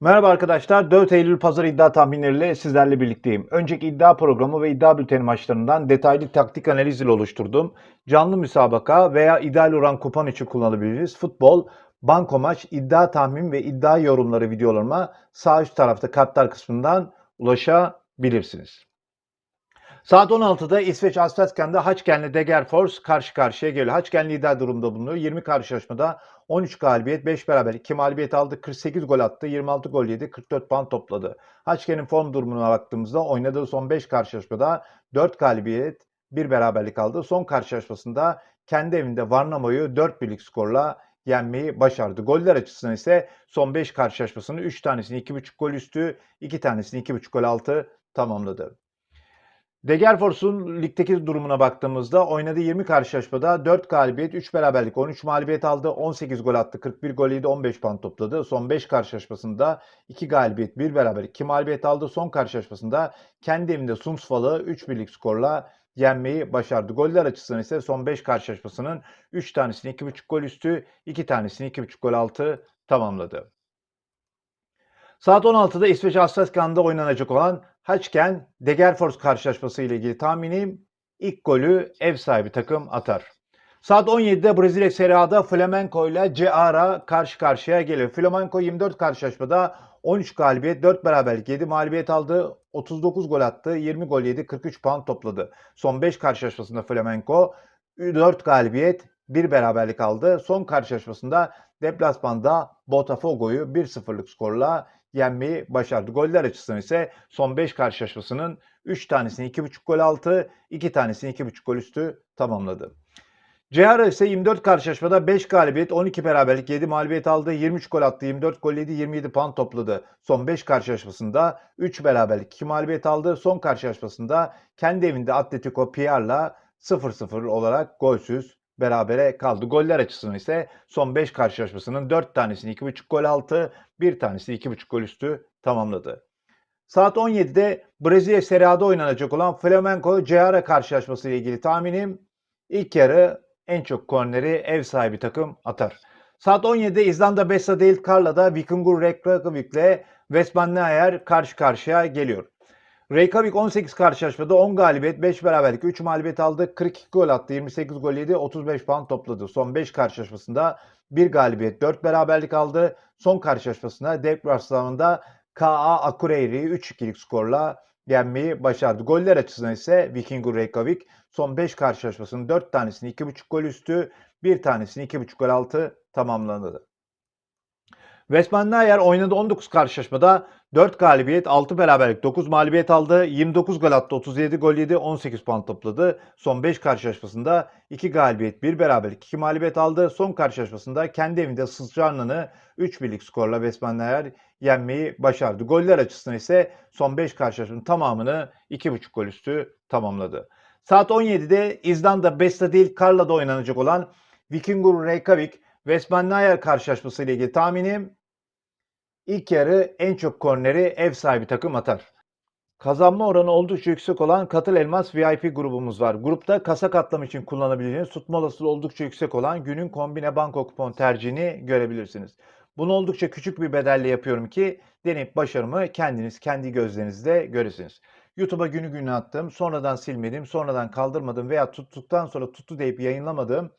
Merhaba arkadaşlar. 4 Eylül Pazar iddia tahminleriyle sizlerle birlikteyim. Önceki iddia programı ve iddia bülteni maçlarından detaylı taktik analiz ile oluşturdum. Canlı müsabaka veya ideal oran kupon için kullanabileceğiniz futbol, banko maç, iddia tahmin ve iddia yorumları videolarıma sağ üst tarafta kartlar kısmından ulaşabilirsiniz. Saat 16'da İsveç Asfaltken'de Haçken'le Degerfors karşı karşıya geliyor. Haçken lider durumda bulunuyor. 20 karşılaşmada 13 galibiyet, 5 beraber 2 mağlubiyet aldı. 48 gol attı, 26 gol yedi, 44 puan topladı. Haçken'in form durumuna baktığımızda oynadığı son 5 karşılaşmada 4 galibiyet, 1 beraberlik aldı. Son karşılaşmasında kendi evinde Varnamo'yu 4 birlik skorla yenmeyi başardı. Goller açısından ise son 5 karşılaşmasının 3 tanesini 2.5 gol üstü, 2 tanesini 2.5 gol altı tamamladı. Degerfors'un ligdeki durumuna baktığımızda oynadığı 20 karşılaşmada 4 galibiyet, 3 beraberlik, 13 mağlubiyet aldı, 18 gol attı, 41 gol yedi, 15 puan topladı. Son 5 karşılaşmasında 2 galibiyet, 1 beraberlik, 2 mağlubiyet aldı. Son karşılaşmasında kendi evinde Sundsvall'ı 3 birlik skorla yenmeyi başardı. Goller açısından ise son 5 karşılaşmasının 3 tanesini 2.5 gol üstü, 2 tanesini 2.5 gol altı tamamladı. Saat 16'da İsveç Asfaltkan'da oynanacak olan Haçken Degerfors karşılaşması ile ilgili tahminim ilk golü ev sahibi takım atar. Saat 17'de Brezilya Serie A'da Flamenco ile Ceara karşı karşıya geliyor. Flamenco 24 karşılaşmada 13 galibiyet, 4 beraberlik, 7 mağlubiyet aldı, 39 gol attı, 20 gol yedi, 43 puan topladı. Son 5 karşılaşmasında Flamenco 4 galibiyet, 1 beraberlik aldı. Son karşılaşmasında deplasmanda Botafogo'yu 1-0'lık skorla yenmeyi başardı. Goller açısından ise son 5 karşılaşmasının 3 tanesini 2.5 gol altı, 2 tanesini 2.5 gol üstü tamamladı. Ceara ise 24 karşılaşmada 5 galibiyet, 12 beraberlik, 7 mağlubiyet aldı, 23 gol attı, 24 gol yedi, 27 puan topladı. Son 5 karşılaşmasında 3 beraberlik, 2 mağlubiyet aldı. Son karşılaşmasında kendi evinde Atletico Pierre'la 0-0 olarak golsüz berabere kaldı. Goller açısından ise son 5 karşılaşmasının 4 tanesini 2.5 gol altı, 1 tanesini 2.5 gol üstü tamamladı. Saat 17'de Brezilya Serie oynanacak olan Flamenco Ceara karşılaşması ile ilgili tahminim ilk yarı en çok korneri ev sahibi takım atar. Saat 17'de İzlanda Bessa değil Karla'da Vikingur Reykjavik ile Westman Nayer karşı karşıya geliyor. Reykjavik 18 karşılaşmada 10 galibiyet, 5 beraberlik, 3 mağlubiyet aldı. 42 gol attı, 28 gol yedi, 35 puan topladı. Son 5 karşılaşmasında 1 galibiyet, 4 beraberlik aldı. Son karşılaşmasında deplasmanında K.A. Akureyri'yi 3-2'lik skorla yenmeyi başardı. Goller açısından ise Vikingur Reykjavik son 5 karşılaşmasının 4 tanesini 2.5 gol üstü, 1 tanesini 2.5 gol altı tamamladı. Westman Nayer oynadı 19 karşılaşmada 4 galibiyet, 6 beraberlik, 9 mağlubiyet aldı. 29 gol attı, 37 gol yedi, 18 puan topladı. Son 5 karşılaşmasında 2 galibiyet, 1 beraberlik, 2 mağlubiyet aldı. Son karşılaşmasında kendi evinde Sızcarna'nı 3 birlik skorla Westman Nayer yenmeyi başardı. Goller açısından ise son 5 karşılaşmanın tamamını 2.5 gol üstü tamamladı. Saat 17'de İzlanda Besta değil Karla'da oynanacak olan Vikingur Reykjavik Westman Nayer karşılaşması ile ilgili tahminim İlk yarı en çok korneri ev sahibi takım atar. Kazanma oranı oldukça yüksek olan Katıl Elmas VIP grubumuz var. Grupta kasa katlam için kullanabileceğiniz tutma olasılığı oldukça yüksek olan günün kombine banko kupon tercihini görebilirsiniz. Bunu oldukça küçük bir bedelle yapıyorum ki deneyip başarımı kendiniz kendi gözlerinizde göresiniz. YouTube'a günü günü attım, sonradan silmedim, sonradan kaldırmadım veya tuttuktan sonra tuttu deyip yayınlamadığım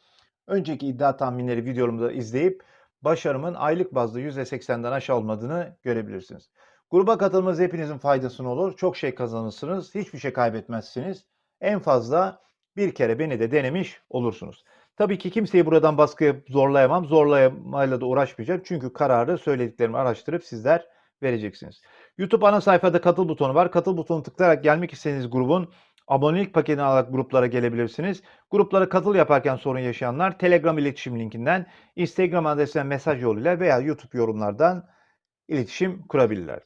önceki iddia tahminleri videomu da izleyip başarımın aylık bazda %80'den aşağı olmadığını görebilirsiniz. Gruba katılmanız hepinizin faydasına olur. Çok şey kazanırsınız. Hiçbir şey kaybetmezsiniz. En fazla bir kere beni de denemiş olursunuz. Tabii ki kimseyi buradan baskıya zorlayamam. Zorlamayla da uğraşmayacağım. Çünkü kararı söylediklerimi araştırıp sizler vereceksiniz. YouTube ana sayfada katıl butonu var. Katıl butonu tıklayarak gelmek istediğiniz grubun abonelik paketini alarak gruplara gelebilirsiniz. Gruplara katıl yaparken sorun yaşayanlar Telegram iletişim linkinden, Instagram adresinden mesaj yoluyla veya YouTube yorumlardan iletişim kurabilirler.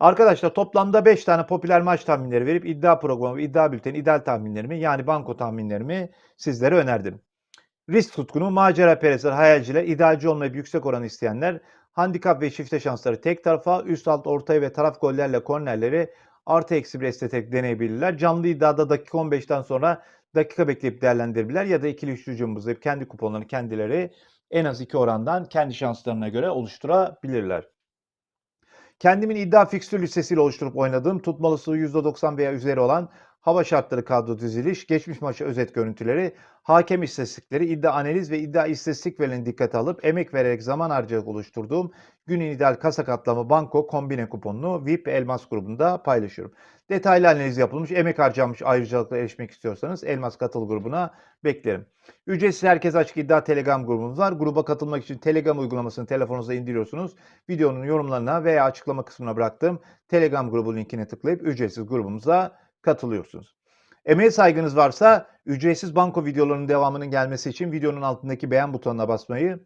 Arkadaşlar toplamda 5 tane popüler maç tahminleri verip iddia programı, iddia bülteni, ideal tahminlerimi yani banko tahminlerimi sizlere önerdim. Risk tutkunu, macera perestler, hayalciler, idealci olmayıp yüksek oran isteyenler, handikap ve çifte şansları tek tarafa, üst alt ortaya ve taraf gollerle kornerleri artı eksi bir estetek deneyebilirler. Canlı iddiada dakika 15'ten sonra dakika bekleyip değerlendirebilirler ya da ikili üçlü cımbızlayıp kendi kuponlarını kendileri en az iki orandan kendi şanslarına göre oluşturabilirler. Kendimin iddia fikstür listesiyle oluşturup oynadığım tutmalısılığı %90 veya üzeri olan hava şartları kadro diziliş, geçmiş maçı özet görüntüleri, hakem istatistikleri, iddia analiz ve iddia istatistik verilerini dikkate alıp emek vererek zaman harcayarak oluşturduğum günün ideal kasa katlama banko kombine kuponunu VIP Elmas grubunda paylaşıyorum. Detaylı analiz yapılmış, emek harcanmış ayrıcalıklara erişmek istiyorsanız Elmas katıl grubuna beklerim. Ücretsiz herkes açık iddia Telegram grubumuz var. Gruba katılmak için Telegram uygulamasını telefonunuza indiriyorsunuz. Videonun yorumlarına veya açıklama kısmına bıraktığım Telegram grubu linkine tıklayıp ücretsiz grubumuza katılıyorsunuz. Emeğe saygınız varsa ücretsiz banko videolarının devamının gelmesi için videonun altındaki beğen butonuna basmayı,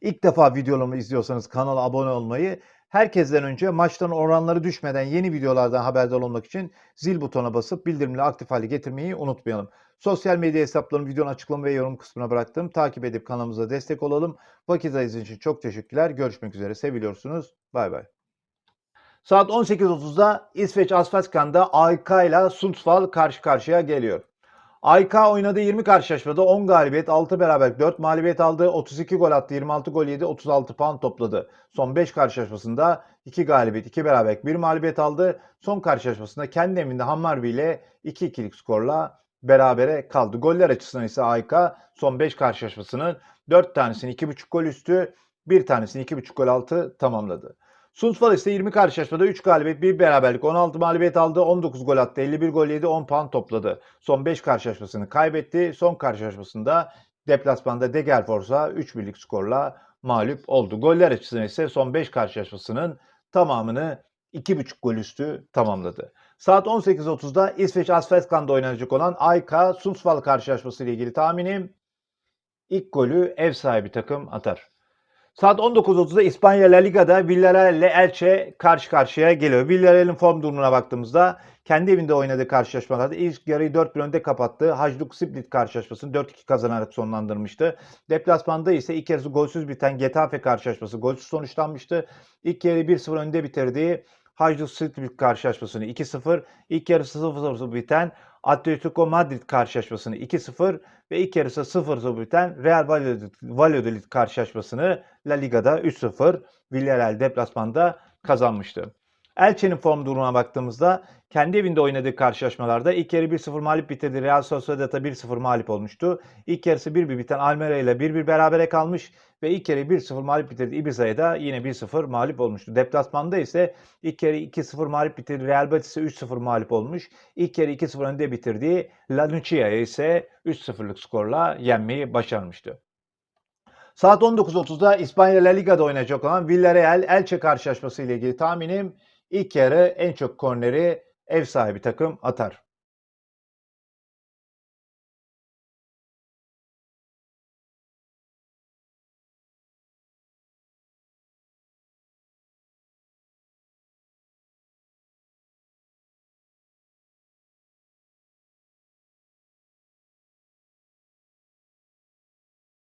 ilk defa videolarımı izliyorsanız kanala abone olmayı, herkesten önce maçtan oranları düşmeden yeni videolardan haberdar olmak için zil butonuna basıp bildirimleri aktif hale getirmeyi unutmayalım. Sosyal medya hesaplarımı videonun açıklama ve yorum kısmına bıraktım. Takip edip kanalımıza destek olalım. Vakit ayırdığınız için çok teşekkürler. Görüşmek üzere. Seviliyorsunuz. Bay bay. Saat 18.30'da İsveç Asfaltkan'da AYK ile Sundsvall karşı karşıya geliyor. AYK oynadığı 20 karşılaşmada 10 galibiyet, 6 beraberlik, 4 mağlubiyet aldı, 32 gol attı, 26 gol yedi, 36 puan topladı. Son 5 karşılaşmasında 2 galibiyet, 2 beraberlik, 1 mağlubiyet aldı. Son karşılaşmasında kendi evinde Hammarby ile 2-2'lik skorla berabere kaldı. Goller açısından ise AYK son 5 karşılaşmasının 4 tanesini 2.5 gol üstü, 1 tanesini 2.5 gol altı tamamladı. Sundsvall ise 20 karşılaşmada 3 galibiyet, 1 beraberlik, 16 mağlubiyet aldı, 19 gol attı, 51 gol yedi, 10 puan topladı. Son 5 karşılaşmasını kaybetti. Son karşılaşmasında deplasmanda Degerfors'a 3 birlik skorla mağlup oldu. Goller açısından ise son 5 karşılaşmasının tamamını 2.5 gol üstü tamamladı. Saat 18.30'da İsveç Asfaltkan'da oynanacak olan AYK Sundsvall karşılaşması ile ilgili tahminim ilk golü ev sahibi takım atar. Saat 19.30'da İspanya La Liga'da Villarreal ile Elche karşı karşıya geliyor. Villarreal'in form durumuna baktığımızda kendi evinde oynadığı karşılaşmalarda ilk yarıyı 4-1 önde kapattığı Hajduk Split karşılaşmasını 4-2 kazanarak sonlandırmıştı. Deplasmanda ise ilk yarısı golsüz biten Getafe karşılaşması golsüz sonuçlanmıştı. İlk yarı 1-0 önde bitirdiği Hajduk Split karşılaşmasını 2-0, ilk yarısı 0-0 biten Atletico Madrid karşılaşmasını 2-0 ve ilk yarısı 0-0 biten Real Valladolid, karşılaşmasını La Liga'da 3-0 Villarreal deplasmanda kazanmıştı. Elche'nin form durumuna baktığımızda kendi evinde oynadığı karşılaşmalarda ilk yarı 1-0 mağlup bitirdi. Real Sociedad'a 1-0 mağlup olmuştu. İlk yarısı 1-1 biten Almeria ile 1-1 berabere kalmış ve ilk yarı 1-0 mağlup bitirdi. Ibiza'ya da yine 1-0 mağlup olmuştu. Deplasmanda ise ilk yarı 2-0 mağlup bitirdi. Real Betis'e 3-0 mağlup olmuş. İlk yarı 2-0 önde bitirdiği La Lucia'ya ise 3-0'lık skorla yenmeyi başarmıştı. Saat 19.30'da İspanya La Liga'da oynayacak olan Villarreal Elche karşılaşması ile ilgili tahminim ilk yarı en çok korneri ev sahibi takım atar.